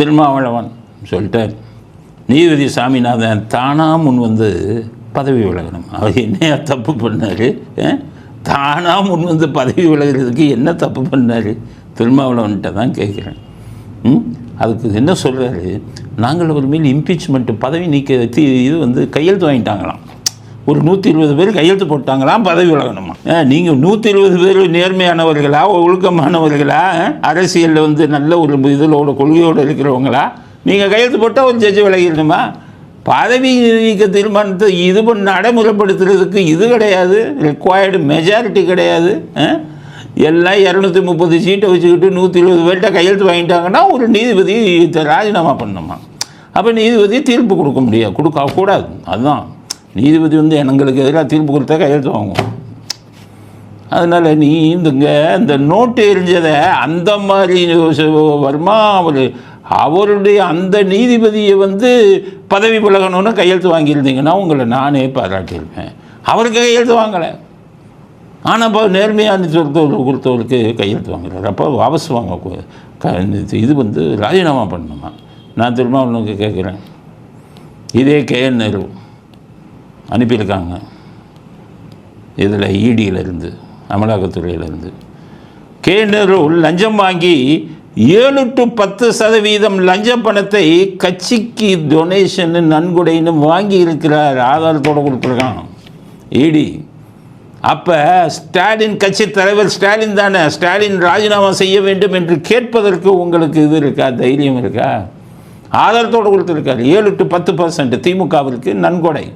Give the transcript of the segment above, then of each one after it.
திருமாவளவன் சொல்லிட்டார் நீதிபதி சாமிநாதன் தானாக முன் வந்து பதவி விலகணும். அவர் என்னையா தப்பு பண்ணார் தானாக முன் வந்து பதவி விலகிறதுக்கு என்ன தப்பு பண்ணார்? திருமாவளவன்கிட்ட தான் கேட்குறேன். ம்? அதுக்கு என்ன சொல்கிறாரு நாங்கள் ஒரு மேல் இம்பீச்மெண்ட்டு பதவி நீக்க இது வந்து கையெழுத்து வாங்கிட்டாங்களாம். ஒரு நூற்றி இருபது பேர் கையெழுத்து போட்டாங்களாம் பதவி விலகணுமா? நீங்கள் நூற்றி இருபது பேர் நேர்மையானவர்களா ஒழுக்கமானவர்களா அரசியலில் வந்து நல்ல ஒரு இதிலோட கொள்கையோடு இருக்கிறவங்களா? நீங்கள் கையெழுத்து போட்டால் ஒரு ஜட்ஜி விலகிடணுமா? பதவி நீக்க தீர்மானத்தை இது பண்ண நடைமுறைப்படுத்துறதுக்கு இது கிடையாது. ரெக்வயர்டு மெஜாரிட்டி கிடையாது. ஆ? எல்லாம் இரநூத்தி முப்பது சீட்டை வச்சுக்கிட்டு நூற்றி இருபது பேர்கிட்ட கையெழுத்து வாங்கிட்டாங்கன்னா ஒரு நீதிபதி ராஜினாமா பண்ணணுமா? அப்போ நீதிபதி தீர்ப்பு கொடுக்க முடியாது கொடுக்க கூடாது அதுதான் நீதிபதி வந்து எங்களுக்கு எதிராக தீர்ப்பு கொடுத்தா கையெழுத்து வாங்குவோம். அதனால் நீ இந்துங்க இந்த நோட்டு எரிஞ்சதை அந்த மாதிரி வர்மா அவர் அவருடைய அந்த நீதிபதியை வந்து பதவி விலகணும்னு கையெழுத்து வாங்கியிருந்தீங்கன்னா உங்களை நானே பாராட்டியிருப்பேன். அவருக்கு கையெழுத்து வாங்கலை. ஆனால் இப்போ நேர்மையான கொடுத்தவர் கொடுத்தவருக்கு கையெழுத்து வாங்குறாரு. அப்போ வாபஸ் வாங்க க- இது வந்து ராஜினாமா பண்ணணுமா? நான் திருமாவளவனுக்கு கேட்குறேன் இதே கே என் நேரு. அனுப்பியிருக்காங்க. இதில் இடியிலிருந்து அமலாக்கத்துறையிலிருந்து. கே லஞ்சம் வாங்கி ஏழு டு பத்து சதவீதம் லஞ்ச பணத்தை கட்சிக்கு டொனேஷன் நன்கொடைன்னு வாங்கி இருக்கிறார் ஆதாரத்தோடு கொடுத்துருக்கான். இடி அப்போ ஸ்டாலின் கட்சி தலைவர் ஸ்டாலின் தானே ஸ்டாலின் ராஜினாமா செய்ய வேண்டும் என்று கேட்பதற்கு உங்களுக்கு இது இருக்கா தைரியம் இருக்கா? ஆதாரத்தோடு கொடுத்துருக்காரு ஏழு டு பத்து பர்சன்ட் திமுகவிற்கு நன்கொடை.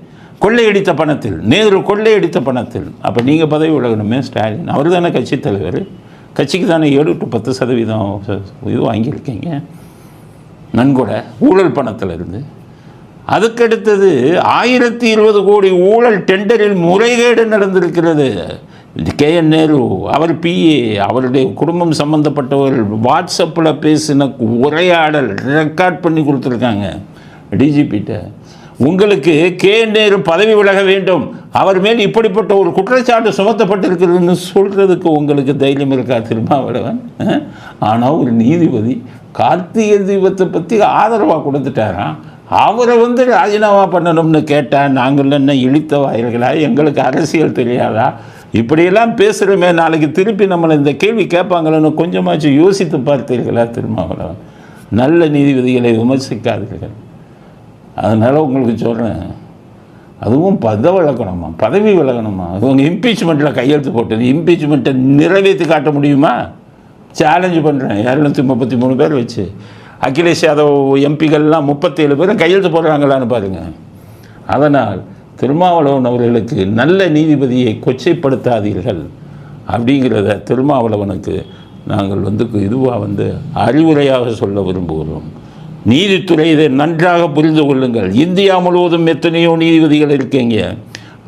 கொள்ளையடித்த பணத்தில் நேரு கொள்ளையடித்த பணத்தில். அப்போ நீங்கள் பதவி விலகணுமே ஸ்டாலின். அவர் தானே கட்சி தலைவர். கட்சிக்கு தானே ஏழு டு பத்து சதவீதம் இது வாங்கியிருக்கீங்க. நன்கொடை ஊழல் பணத்தில் இருந்து அதுக்கடுத்தது ஆயிரத்தி இருபது கோடி ஊழல் டெண்டரில் முறைகேடு நடந்திருக்கிறது. கே என் நேரு அவர் பிஏ அவருடைய குடும்பம் சம்பந்தப்பட்டவர்கள் வாட்ஸ்அப்பில் பேசின உரையாடல் ரெக்கார்ட் பண்ணி கொடுத்துருக்காங்க. டிஜிபிட்ட உங்களுக்கு கே நேரும் நேரு பதவி விலக வேண்டும். அவர் மேல் இப்படிப்பட்ட ஒரு குற்றச்சாட்டு சுமத்தப்பட்டிருக்கிறதுன்னு சொல்கிறதுக்கு உங்களுக்கு தைரியம் இருக்கா திருமாவளவன்? ஆனால் ஒரு நீதிபதி கார்த்திகை தீபத்தை பற்றி ஆதரவாக கொடுத்துட்டாராம் அவரை வந்து ராஜினாமா பண்ணணும்னு கேட்டால் நாங்கள் என்ன இழித்த வாயில்களா? எங்களுக்கு அரசியல் தெரியாதா? இப்படியெல்லாம் பேசுகிறோமே நாளைக்கு திருப்பி நம்மளை இந்த கேள்வி கேட்பாங்களேன்னு கொஞ்சமாச்சும் யோசித்து பார்த்தீர்களா திருமாவளவன்? நல்ல நீதிபதிகளை விமர்சிக்காதீர்கள். அதனால் உங்களுக்கு சொல்கிறேன் அதுவும் பத விளக்கணுமா? பதவி விலகணுமா? இவங்க இம்பீச்மெண்ட்டில் கையெழுத்து போட்டது இம்பீச்மெண்ட்டை நிறைவேற்றி காட்ட முடியுமா? சேலஞ்சு பண்ணுறேன் இரநூத்தி முப்பத்தி மூணு பேர் வச்சு. அகிலேஷ் யாதவ் எம்பிகள்லாம் முப்பத்தேழு பேரும் கையெழுத்து போடுறாங்களான்னு பாருங்கள் அதனால் திருமாவளவன் அவர்களுக்கு நல்ல நீதிபதியை கொச்சைப்படுத்தாதீர்கள் அப்படிங்கிறத திருமாவளவனுக்கு நாங்கள் வந்து இதுவாக வந்து அறிவுரையாக சொல்ல விரும்புகிறோம். நீதித்துறை இதை நன்றாக புரிந்து கொள்ளுங்கள். இந்தியா முழுவதும் எத்தனையோ நீதிபதிகள் இருக்கீங்க.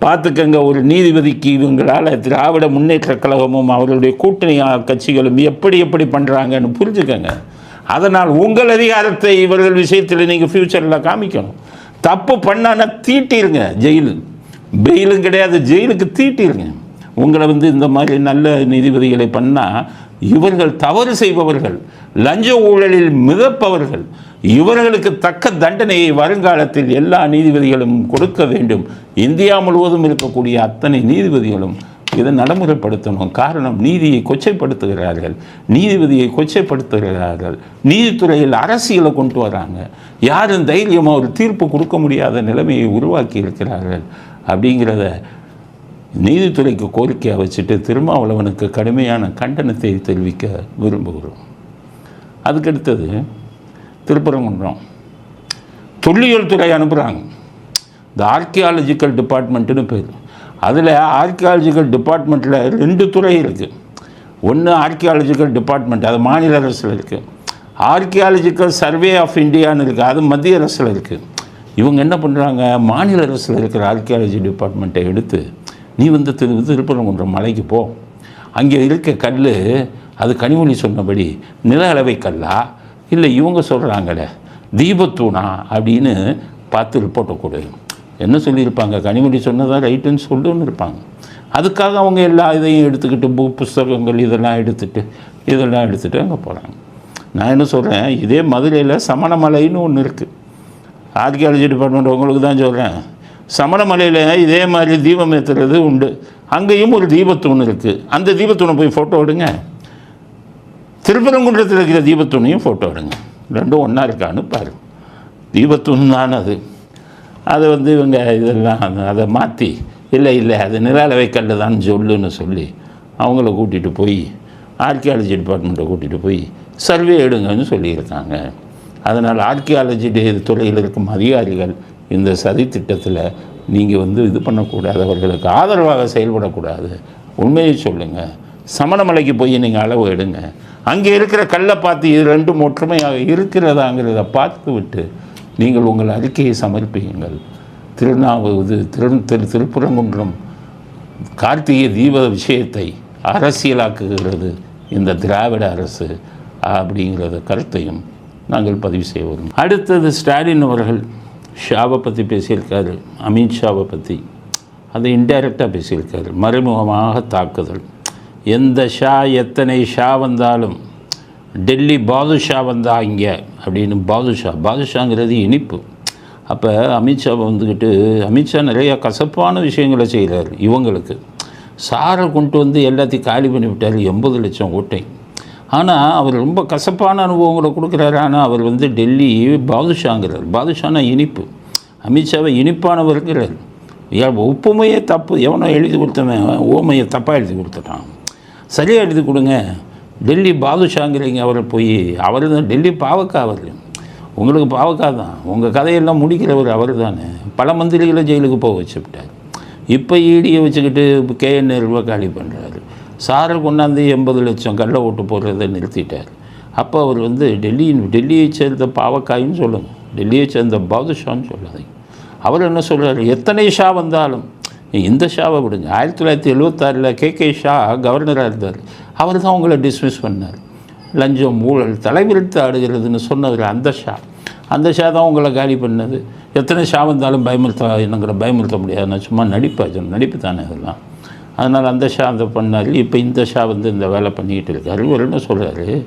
பார்த்துக்கங்க ஒரு நீதிபதிக்கு இவங்களால் திராவிட முன்னேற்றக் கழகமும் அவர்களுடைய கூட்டணி கட்சிகளும் எப்படி எப்படி பண்ணுறாங்கன்னு புரிஞ்சுக்கங்க. அதனால் உங்கள் அதிகாரத்தை இவர்கள் விஷயத்தில் நீங்கள் ஃப்யூச்சரில் காமிக்கணும். தப்பு பண்ணான்னா தீட்டிருங்க ஜெயிலு. பெயிலும் கிடையாது ஜெயிலுக்கு தீட்டிருங்க. உங்களை வந்து இந்த மாதிரி நல்ல நீதிபதிகளை பண்ணால் இவர்கள் தவறு செய்பவர்கள். லஞ்ச ஊழலில் மிதப்பவர்கள் இவர்களுக்கு தக்க தண்டனையை வருங்காலத்தில் எல்லா நீதிபதிகளும் கொடுக்க வேண்டும். இந்தியா முழுவதும் இருக்கக்கூடிய அத்தனை நீதிபதிகளும் இதை நடைமுறைப்படுத்தணும். காரணம் நீதியை கொச்சைப்படுத்துகிறார்கள். நீதிபதியை கொச்சைப்படுத்துகிறார்கள். நீதித்துறையில் அரசியலை கொண்டு வராங்க. யாரும் தைரியமாக ஒரு தீர்ப்பு கொடுக்க முடியாத நிலைமையை உருவாக்கி இருக்கிறார்கள். அப்படிங்கிறத நீதித்துறைக்கு கோரிக்கையாக வச்சுட்டு திருமாவளவனுக்கு கடுமையான கண்டனத்தை தெரிவிக்க விரும்புகிறோம். அதுக்கடுத்தது திருப்பரங்குன்றம். தொல்லியல் துறை அனுப்புகிறாங்க இந்த ஆர்கியாலஜிக்கல் டிபார்ட்மெண்ட்டுன்னு பேர். அதில் ஆர்கியாலஜிக்கல் டிபார்ட்மெண்ட்டில் ரெண்டு துறை இருக்குது ஒன்று ஆர்கியாலஜிக்கல் டிபார்ட்மெண்ட் அது மாநில அரசில் இருக்குது ஆர்கியாலஜிக்கல் சர்வே ஆஃப் இந்தியான்னு இருக்குது அது மத்திய அரசில் இருக்குது இவங்க என்ன பண்ணுறாங்க மாநில அரசில் இருக்கிற ஆர்கியாலஜி டிபார்ட்மெண்ட்டை எடுத்து நீ வந்து திரு திருப்பரங்குன்றம் மலைக்கு போ. அங்கே இருக்க கல் அது கனிமொழி சொன்னபடி நில அளவை கல்லா இல்லை இவங்க சொல்கிறாங்களே தீபத்தூணா அப்படின்னு பார்த்து ரிப்போர்ட்டை கொடு. என்ன சொல்லியிருப்பாங்க? கனிமொழி சொன்னதா ரைட்டுன்னு சொல்லுன்னு இருப்பாங்க. அதுக்காக அவங்க எல்லா இதையும் எடுத்துக்கிட்டு பு புஸ்தகங்கள் இதெல்லாம் எடுத்துகிட்டு இதெல்லாம் எடுத்துகிட்டு அங்கே போகிறாங்க நான் என்ன சொல்கிறேன் இதே மதுரையில் சமணமலைன்னு ஒன்று இருக்குது ஆர்கியாலஜி டிபார்ட்மெண்ட் உங்களுக்கு தான் சொல்கிறேன் சமணமலையில் இதே மாதிரி தீபம் ஏற்றுறது உண்டு. அங்கேயும் ஒரு தீபத்தூண் இருக்குது அந்த தீபத்தூணை போய் ஃபோட்டோ எடுங்க. திருப்பரங்குன்றத்தில் இருக்கிற தீபத்தூணையும் ஃபோட்டோ எடுங்க. ரெண்டும் ஒன்றா இருக்கான்னு பாரு. தீபத்தூண் தான் அது அதை வந்து இவங்க இதெல்லாம் அதை மாற்றி இல்லை இல்லை அது நிராலவை கல் தான் சொல்லுன்னு சொல்லி அவங்கள கூட்டிகிட்டு போய் ஆர்கியாலஜி டிபார்ட்மெண்ட்டை கூட்டிகிட்டு போய் சர்வே எடுங்கன்னு சொல்லியிருக்காங்க. அதனால் ஆர்கியாலஜி துறையில் இருக்கும் அதிகாரிகள் இந்த சதி திட்டத்தில் நீங்கள் வந்து இது பண்ணக்கூடாது அவர்களுக்கு ஆதரவாக செயல்படக்கூடாது. உண்மையை சொல்லுங்கள் சமணமலைக்கு போய் நீங்கள் அளவு எடுங்க. அங்கே இருக்கிற கல்லை பார்த்து இது ரெண்டும் ஒற்றுமையாக இருக்கிறதாங்கிறத பார்த்து விட்டு நீங்கள் உங்கள் அறிக்கையை சமர்ப்பியுங்கள். திருநாவுது திரு திரு திருப்புறங்குன்றம் கார்த்திகை தீப விஷயத்தை அரசியலாக்குகிறது இந்த திராவிட அரசு அப்படிங்கிறத கருத்தையும் நாங்கள் பதிவு செய்ய வரும். அடுத்தது ஸ்டாலின் அவர்கள் ஷாவை பற்றி பேசியிருக்காரு அமித்ஷாவை பற்றி அதை இன்டைரக்டாக பேசியிருக்காரு. மறைமுகமாக தாக்குதல். எந்த ஷா எத்தனை ஷா வந்தாலும் டெல்லி பாதுஷா வந்தா இங்கே அப்படின்னு பாதுஷா பாதுஷாங்கிறது இனிப்பு. அப்போ அமித்ஷா வந்துக்கிட்டு அமித்ஷா நிறையா கசப்பான விஷயங்களை செய்கிறார் இவங்களுக்கு. சாரை கொண்டு வந்து எல்லாத்தையும் காலி பண்ணி விட்டார் எண்பது லட்சம் ஓட்டை. ஆனால் அவர் ரொம்ப கசப்பான அனுபவங்களை கொடுக்குறாரு. ஆனால் அவர் வந்து டெல்லி பாதுஷாங்கிறார். பாதுஷானா இனிப்பு. அமித்ஷாவை இனிப்பானவருங்கிறார் ஏன் ஒப்புமையே தப்பு. எவனோ எழுதி கொடுத்தவன் ஓமையை தப்பாக எழுதி கொடுத்துட்டான். சரியாக எழுதி கொடுங்க. டெல்லி பாதுஷாங்கிறீங்க அவரை போய் அவர் தான் டெல்லி பாவக்கா அவர் உங்களுக்கு பாவக்கா தான் உங்கள் கதையெல்லாம் முடிக்கிறவர் அவர் தானே பல மந்திரிகளை ஜெயிலுக்கு போக வச்சுவிட்டார். இப்போ ஈடியை வச்சுக்கிட்டு கேஎன் நேருவை காலி பண்ணுறாரு சாரை கொண்டாந்து எண்பது லட்சம் கல்லை ஓட்டு போடுறதை நிறுத்திட்டார். அப்போ அவர் வந்து டெல்லியின் டெல்லியை சேர்ந்த பாவக்காயின்னு சொல்லுங்கள் டெல்லியை சேர்ந்த பாதுஷான்னு சொல்லாதீங்க. அவர் என்ன சொல்கிறார் எத்தனை ஷா வந்தாலும் இந்த ஷாவை விடுங்க ஆயிரத்தி தொள்ளாயிரத்தி எழுபத்தாறில் கே கே ஷா கவர்னராக இருந்தார். அவர் தான் உங்களை டிஸ்மிஸ் பண்ணார். லஞ்சம் ஊழல் தலைவிரித்து ஆடுகிறதுன்னு சொன்னவர் அந்த ஷா. அந்த ஷா தான் உங்களை காலி பண்ணது. எத்தனை ஷா வந்தாலும் பயமுறுத்த என்னங்கிற பயமுறுத்த முடியாது. நான் சும்மா நடிப்பா நடிப்பு தானே அதெல்லாம். அதனால் அந்த ஷா அந்த பண்ணார். இப்போ இந்த ஷா வந்து இந்த வேலை பண்ணிக்கிட்டு இருக்காரு. இவர் என்ன சொல்கிறாரு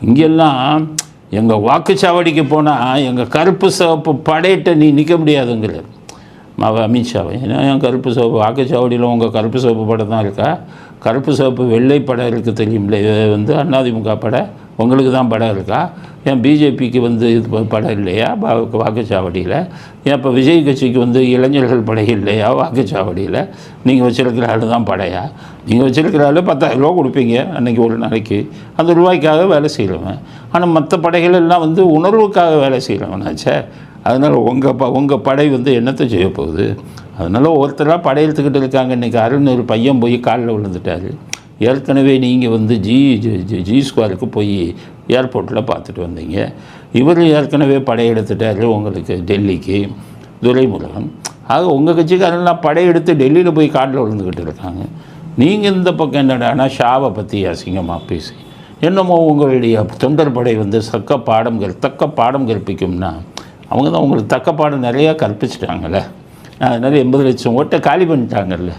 இங்கெல்லாம் எங்கள் வாக்குச்சாவடிக்கு போனால் எங்கள் கருப்பு சிவப்பு படையிட்ட நீ நிற்க முடியாதுங்கிறார். அமித்ஷாவை ஏன்னா என் கருப்பு சோப்பு? வாக்குச்சாவடியில் உங்கள் கருப்பு சோப்பு படம் தான் இருக்கா? கருப்பு சோப்பு வெள்ளை படம் இருக்குது தெரியும்ல. இது வந்து அதிமுக படம். உங்களுக்கு தான் படம் இருக்கா? ஏன் பிஜேபிக்கு வந்து இது படம் இல்லையா? வாக்குச்சாவடியில். ஏன் இப்போ விஜய் கட்சிக்கு வந்து இளைஞர்கள் படை இல்லையா? வாக்குச்சாவடியில். நீங்கள் வச்சுருக்கிற ஆள் தான் படையா? நீங்கள் வச்சுருக்கிற ஆள் பத்தாயிரம் ரூபா கொடுப்பீங்க அன்றைக்கி ஒரு நாளைக்கு. அந்த ரூபாய்க்காக வேலை செய்கிறவன் ஆனால் மற்ற படைகள் எல்லாம் வந்து உணர்வுக்காக வேலை செய்கிறவனாச்சே அதனால் உங்கள் ப உங்கள் படை வந்து என்னத்தை செய்ய போகுது? அதனால் ஒருத்தராக படையெடுத்துக்கிட்டு இருக்காங்க. இன்றைக்கி அருண் ஒரு பையன் போய் காலில் விழுந்துட்டார். ஏற்கனவே நீங்கள் வந்து ஜி ஜி- ஜி ஜி ஸ்கொயருக்கு போய் ஏர்போர்ட்டில் பார்த்துட்டு வந்தீங்க. இவர் ஏற்கனவே படையெடுத்துட்டார் உங்களுக்கு டெல்லிக்கு துரைமுருகன். ஆக உங்கள் கட்சிக்காரெல்லாம் படையெடுத்து டெல்லியில் போய் காட்டில் விழுந்துக்கிட்டு இருக்காங்க. நீங்கள் இந்த பக்கம் என்னடானா ஷாவை பற்றி அசிங்கமாக பேசி. என்னமோ உங்களுடைய தொண்டர் படை வந்து சக்க பாடம் கற் தக்க பாடம் கற்பிக்கும்னா அவங்க தான் உங்களுக்கு தக்கப்பாடு நிறையா கற்பிச்சிட்டாங்கல்ல. அதனால் எண்பது லட்சம் ஓட்டை காலி பண்ணிட்டாங்கல்ல.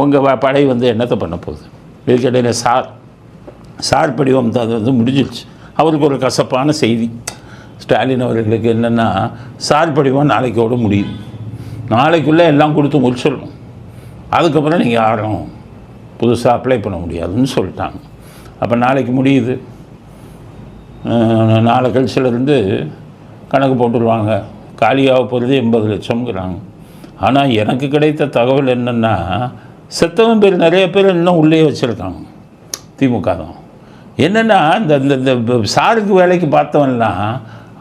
உங்கள் படை வந்து என்னத்தை பண்ண போகுது? இதுக்கிடையில் சார். சார் படிவம் தான் அது வந்து முடிஞ்சிருச்சு. அவருக்கு ஒரு கசப்பான செய்தி. ஸ்டாலின் அவர்களுக்கு என்னென்னா சார் படிவம் நாளைக்கோட முடியும். நாளைக்குள்ளே எல்லாம் கொடுத்து முடிச்சிடணும். அதுக்கப்புறம் நீங்கள் யாரும் புதுசாக அப்ளை பண்ண முடியாதுன்னு சொல்லிட்டாங்க. அப்போ நாளைக்கு முடியுது. நாளை கழிச்சிலேருந்து கணக்கு போட்டுருவாங்க. காலியாக போகிறது எண்பது லட்சம்ங்கிறாங்க. ஆனால் எனக்கு கிடைத்த தகவல் என்னென்னா செத்தவன் பேர் நிறைய பேர் இன்னும் உள்ளே வச்சுருக்காங்க திமுக தான் என்னென்னா இந்த இந்த சாருக்கு வேலைக்கு பார்த்தவன்லாம்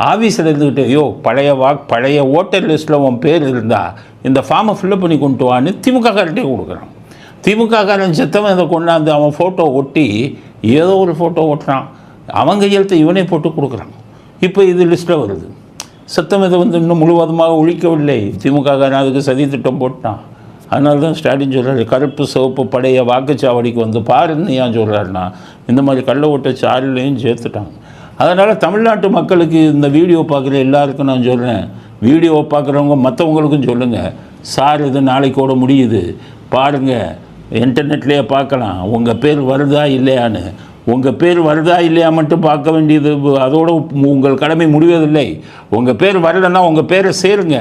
ஆஃபீஸில் இருந்துக்கிட்டு ஐயோ பழைய வாக் பழைய ஓட்டர் லிஸ்ட்டில் உன் பேர் இருந்தால் இந்த ஃபார்மை ஃபில்லப் பண்ணி கொண்டு வான்னு திமுக கார்ட்டே கொடுக்குறான். திமுக காரன் செத்தவன் இதை கொண்டாந்து அவன் ஃபோட்டோ ஒட்டி ஏதோ ஒரு ஃபோட்டோ ஓட்டுறான். அவங்க கையெழுத்தை இவனே போட்டு கொடுக்குறான். இப்போ இது லிஸ்ட்டில் வருது. சத்தம் இதை வந்து இன்னும் முழுவதுமாக ஒழிக்கவில்லை. திமுக அதுக்கு சதி திட்டம் போட்டான். அதனால தான் ஸ்டாலின் சொல்கிறாரு கருப்பு சிவப்பு படைய வாக்குச்சாவடிக்கு வந்து பாருன்னு ஏன் சொல்கிறாருன்னா இந்த மாதிரி கள்ள ஓட்ட சாரிலையும் சேர்த்துட்டாங்க. அதனால் தமிழ்நாட்டு மக்களுக்கு இந்த வீடியோ பார்க்குற எல்லாருக்கும் நான் சொல்கிறேன் வீடியோ பார்க்குறவங்க மற்றவங்களுக்கும் சொல்லுங்கள் சார் இது நாளைக்கோட முடியுது. பாருங்கள் இன்டர்நெட்லேயே பார்க்கலாம். உங்கள் பேர் வருதா இல்லையான்னு. உங்கள் பேர் வருதா இல்லையா மட்டும் பார்க்க வேண்டியது. அதோட உங்கள் கடமை முடிவதில்லை. உங்கள் பேர் வரலைன்னா உங்கள் பேரை சேருங்க.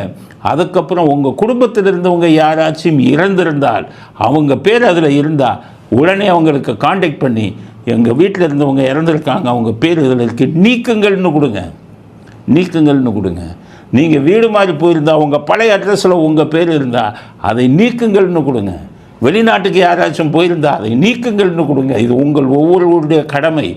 அதுக்கப்புறம் உங்கள் குடும்பத்தில் இருந்தவங்க யாராச்சும் இறந்திருந்தால் அவங்க பேர் அதில் இருந்தால் உடனே அவங்களுக்கு காண்டாக்ட் பண்ணி எங்கள் வீட்டில் இருந்தவங்க இறந்துருக்காங்க அவங்க பேர் இதில் இருக்கு நீக்குங்கள்னு கொடுங்க. நீக்குங்கள்னு கொடுங்க. நீங்கள் வீடு மாதிரி போயிருந்தால் உங்கள் பழைய அட்ரஸில் உங்கள் பேர் இருந்தால் அதை நீக்குங்கள்னு கொடுங்க. வெளிநாட்டுக்கு யாராச்சும் போயிருந்தால் அதை நீக்குங்கள்னு கொடுங்க. இது உங்கள் ஒவ்வொருவருடைய கடமை.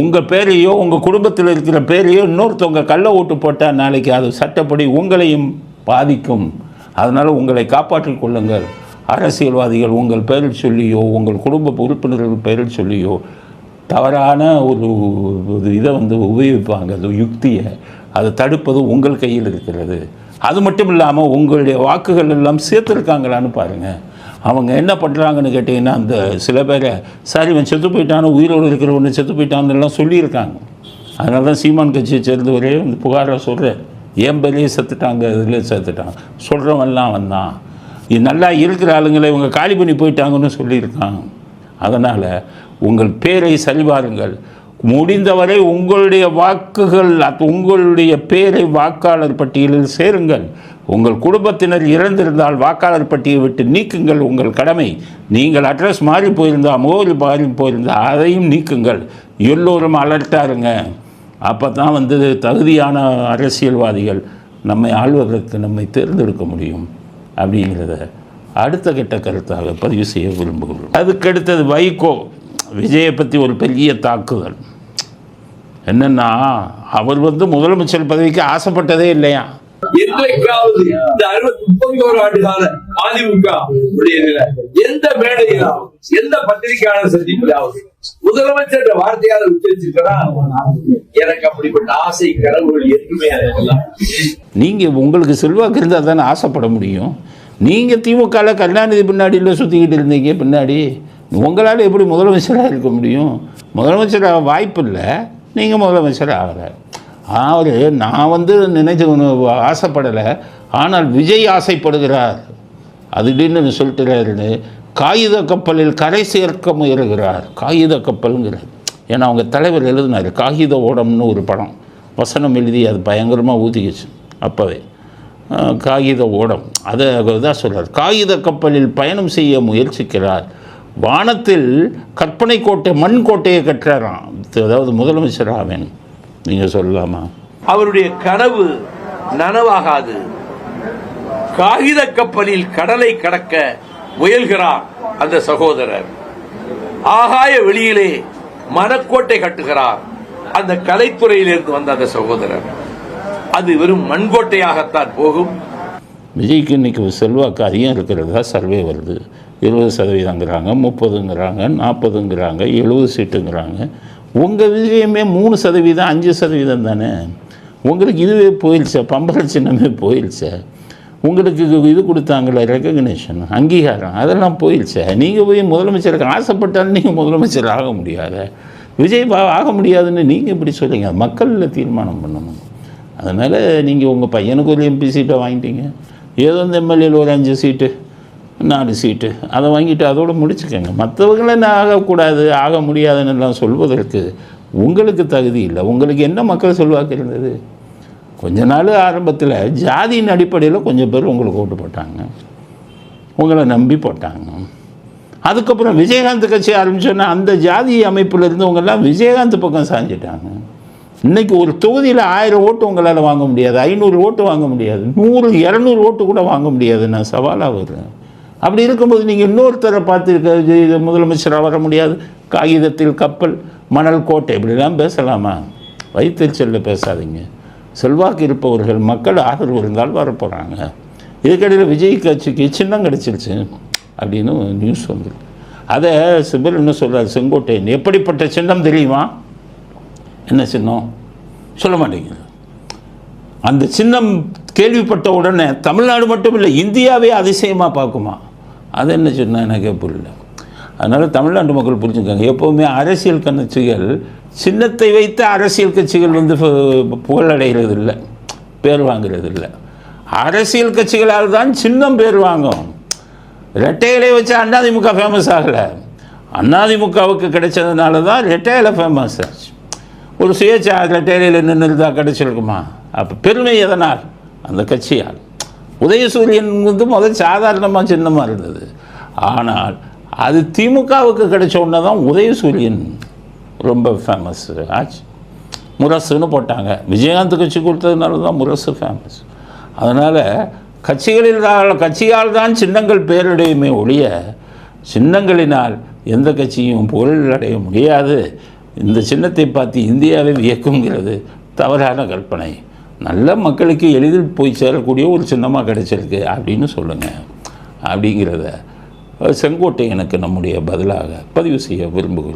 உங்கள் பேரையோ உங்கள் குடும்பத்தில் இருக்கிற பேரையோ இன்னொருத்தவங்க கள்ள ஓட்டு போட்டால் நாளைக்கு அது சட்டப்படி உங்களையும் பாதிக்கும். அதனால் உங்களை காப்பாற்றிக் கொள்ளுங்கள். அரசியல்வாதிகள் உங்கள் பெயரில் சொல்லியோ உங்கள் குடும்ப உறுப்பினர்கள் பெயரில் சொல்லியோ தவறான ஒரு ஒரு இதை வந்து உபயோகிப்பாங்க. அது யுக்தியை. அதை தடுப்பது உங்கள் கையில் இருக்கிறது. அது மட்டும் இல்லாமல் உங்களுடைய வாக்குகள் எல்லாம் சேர்த்துருக்காங்களான்னு பாருங்கள் அவங்க என்ன பண்ணுறாங்கன்னு கேட்டிங்கன்னா அந்த சில பேரை சார் இவன் செத்து போயிட்டானு? உயிரோடு இருக்கிறவனு செத்து போயிட்டான்னு எல்லாம் சொல்லியிருக்காங்க. அதனால தான் சீமான் கட்சியை சேர்ந்தவரே வந்து புகாராக சொல்கிறேன் என் பேரையே செத்துட்டாங்க? இதில் செத்துட்டான்? சொல்கிறவன்லாம் வந்தான். இது நல்லா இருக்கிற ஆளுங்களை இவங்க காலி பண்ணி போயிட்டாங்கன்னு சொல்லியிருக்காங்க. அதனால் உங்கள் பேரை சரிபாருங்கள். முடிந்தவரை உங்களுடைய வாக்குகள் உங்களுடைய பேரை வாக்காளர் பட்டியலில் சேருங்கள். உங்கள் குடும்பத்தினர் இறந்திருந்தால் வாக்காளர் பட்டியை விட்டு நீக்குங்கள் உங்கள் கடமை. நீங்கள் அட்ரஸ் மாறி போயிருந்தால் முகவரி மாறி போயிருந்தால் அதையும் நீக்குங்கள். எல்லோரும் அலர்ட்டாருங்க. அப்போ தான் வந்து தகுதியான அரசியல்வாதிகள் நம்மை ஆள்வதற்கு நம்மை தேர்ந்தெடுக்க முடியும் அப்படிங்கிறத அடுத்த கட்ட கருத்தாக பதிவு செய்ய விரும்புகிறோம். அதுக்கடுத்தது வைகோ. விஜயை பற்றி ஒரு பெரிய தாக்குதல். என்னென்னா அவர் வந்து முதலமைச்சர் பதவிக்கு ஆசைப்பட்டதே இல்லையா? என்றைக்காவது இந்த அறுபத்தி முப்பத்தோரு ஆண்டு கால அதிமுக எந்த மேடையிலாவது எந்த பத்திரிகையாளர் சந்திப்பிலாவது முதலமைச்சர் என்ற வார்த்தையால உச்சரிச்சிருக்கிறா எனக்கு அப்படிப்பட்ட ஆசை கனவுகள் எதுவுமே எனக்கெல்லாம் நீங்கள் உங்களுக்கு செல்வாக்கு இருந்தால் தானே ஆசைப்பட முடியும். நீங்க திமுக கருணாநிதி பின்னாடியில் சுத்திக்கிட்டு இருந்தீங்க பின்னாடி. உங்களால் எப்படி முதலமைச்சராக இருக்க முடியும்? முதலமைச்சராக வாய்ப்பு இல்லை நீங்கள் முதலமைச்சர் ஆகலை. அவர் நான் வந்து நினைச்சு ஆசைப்படலை ஆனால் விஜய் ஆசைப்படுகிறார். அதுன்னு சொல்லிட்டுறாருன்னு காகித கப்பலில் கரை சேர்க்க முயறுகிறார் காகித கப்பலுங்கிறார் ஏன்னா அவங்க தலைவர் எழுதினார் காகித ஓடம்னு ஒரு படம். வசனம் எழுதி அது பயங்கரமாக ஊதிக்கிச்சு அப்போவே. காகித ஓடம். அதை தான் சொல்கிறார் காகித கப்பலில் பயணம் செய்ய முயற்சிக்கிறார். வானத்தில் கற்பனை கோட்டை மண் கோட்டையை கட்டுறாராம். அதாவது முதலமைச்சர் ஆவேன். நீங்கள் சொல்லலாமா? அவருடைய கனவு நனவாகாது. காகித கப்பலில் கடலை கடக்க முயல்கிறார் அந்த சகோதரர். ஆகாய வெளியிலே மனக்கோட்டை கட்டுகிறார். அந்த கலைத்துறையிலிருந்து வந்த அந்த சகோதரர். அது வெறும் மண்கோட்டையாகத்தான் போகும். விஜய்க்கு இன்றைக்கி செல்வாக்கு அதிகம் இருக்கிறதா. சர்வே வருது. இருபது சதவீதங்கிறாங்க முப்பதுங்கிறாங்க நாற்பதுங்கிறாங்க எழுபது சீட்டுங்கிறாங்க. உங்கள் விஜயமே மூணு சதவீதம் அஞ்சு சதவீதம் தானே? உங்களுக்கு இதுவே போயிடுச்சு? பம்பர சின்னமே போயிடுச்சே? உங்களுக்கு இது- இது கொடுத்தாங்களே? ரெக்கக்னேஷன் அங்கீகாரம் அதெல்லாம் போயிடுச்சே? நீங்கள் போய் முதலமைச்சருக்கு ஆசைப்பட்டாலும் நீங்கள் முதலமைச்சர் ஆக முடியாத. விஜய் ஆக முடியாதுன்னு நீங்கள் இப்படி சொல்லுங்க மக்களில் தீர்மானம் பண்ணணும். அதனால் நீங்கள் உங்கள் பையனுக்கு ஒரு எம்பி சீட்டை வாங்கிட்டீங்க. ஏதோ இந்த எம்எல்ஏல ஒரு அஞ்சு சீட்டு நாலு சீட்டு. அதை வாங்கிட்டு அதோடு முடிச்சுக்கோங்க. மற்றவங்கள நான் ஆகக்கூடாது ஆக முடியாதுன்னு எல்லாம் சொல்வதற்கு உங்களுக்கு தகுதி இல்லை. உங்களுக்கு என்ன மக்கள் செல்வாக்கு இருந்தது கொஞ்ச நாள் ஆரம்பத்தில் ஜாதியின் அடிப்படையில் கொஞ்சம் பேர் உங்களுக்கு ஓட்டு போட்டாங்க. உங்களை நம்பி போட்டாங்க. அதுக்கப்புறம் விஜயகாந்த் கட்சி ஆரம்பிச்சோன்னா அந்த ஜாதி அமைப்பில் இருந்தவங்கெல்லாம் விஜயகாந்த் பக்கம் சாஞ்சிட்டாங்க. இன்றைக்கி ஒரு தொகுதியில் ஆயிரம் ஓட்டு உங்களால் வாங்க முடியாது. ஐநூறு ஓட்டு வாங்க முடியாது. நூறு இரநூறு ஓட்டு கூட வாங்க முடியாது நான் சவாலாக வருவேன். அப்படி இருக்கும்போது நீங்கள் இன்னொருத்தரை பார்த்து இது முதலமைச்சராக வர முடியாது. காகிதத்தில் கப்பல் மணல் கோட்டை இப்படிலாம் பேசலாமா? வயிற்றுச்சலில் பேசாதீங்க. செல்வாக்கு இருப்பவர்கள் மக்கள் ஆதரவு இருந்தால் வரப்போகிறாங்க இதுக்கடையில் விஜய் கட்சிக்கு சின்னம் கிடச்சிருச்சு அப்படின்னு நியூஸ் வந்துருக்கு அதை சிபல் என்ன சொல்கிறார் செங்கோட்டையன் எப்படிப்பட்ட சின்னம் தெரியுமா? என்ன சின்னம்? சொல்ல மாட்டேங்குது அந்த சின்னம் கேள்விப்பட்ட உடனே தமிழ்நாடு மட்டும் இல்லை இந்தியாவே அதிசயமாக பார்க்குமா? அது என்ன சின்னம் எனக்கு புரியல. அதனால் தமிழ்நாட்டு மக்கள் புரிஞ்சுக்காங்க. எப்போவுமே அரசியல் கட்சிகள் சின்னத்தை வைத்து அரசியல் கட்சிகள் வந்து புகழடைகிறது இல்லை பேர் வாங்கிறது இல்லை அரசியல் கட்சிகளால் தான் சின்னம் பேர் வாங்கும். ரெட்டைகளை வச்சு அண்ணாதிமுக ஃபேமஸ் ஆகலை. அண்ணாதிமுகவுக்கு கிடைச்சதுனால தான் ரெட்டையில் ஃபேமஸ் ஆச்சு ஒரு சுயேட்சை ரெட்டையிலையில் நின்று தான் கிடைச்சிருக்குமா? அப்போ பெருமை எதனால்? அந்த கட்சியால். உதயசூரியன் வந்து முதல் சாதாரணமாக சின்னமாக இருந்தது. ஆனால் அது திமுகவுக்கு கிடைச்ச உடனே தான் உதயசூரியன். ரொம்ப ஃபேமஸ் ஆச்சு முரசுன்னு போட்டாங்க. விஜயகாந்த் கட்சி கொடுத்ததுனால தான் முரசு ஃபேமஸ் அதனால் கட்சிகளில் தான் கட்சியால் தான் சின்னங்கள் பேரடையுமே ஒழிய சின்னங்களினால் எந்த கட்சியும் பொருள் அடைய முடியாது. இந்த சின்னத்தை பார்த்து இந்தியாவை வியக்குங்கிறது தவறான கற்பனை. நல்ல மக்களுக்கு எளிதில் போய் சேரக்கூடிய ஒரு சின்னமாக கிடைச்சிருக்கு அப்படின்னு சொல்லுங்கள் அப்படிங்கிறத செங்கோட்டை எனக்கு நம்முடைய பதிலாக பதிவு செய்ய விரும்புகிறோம்.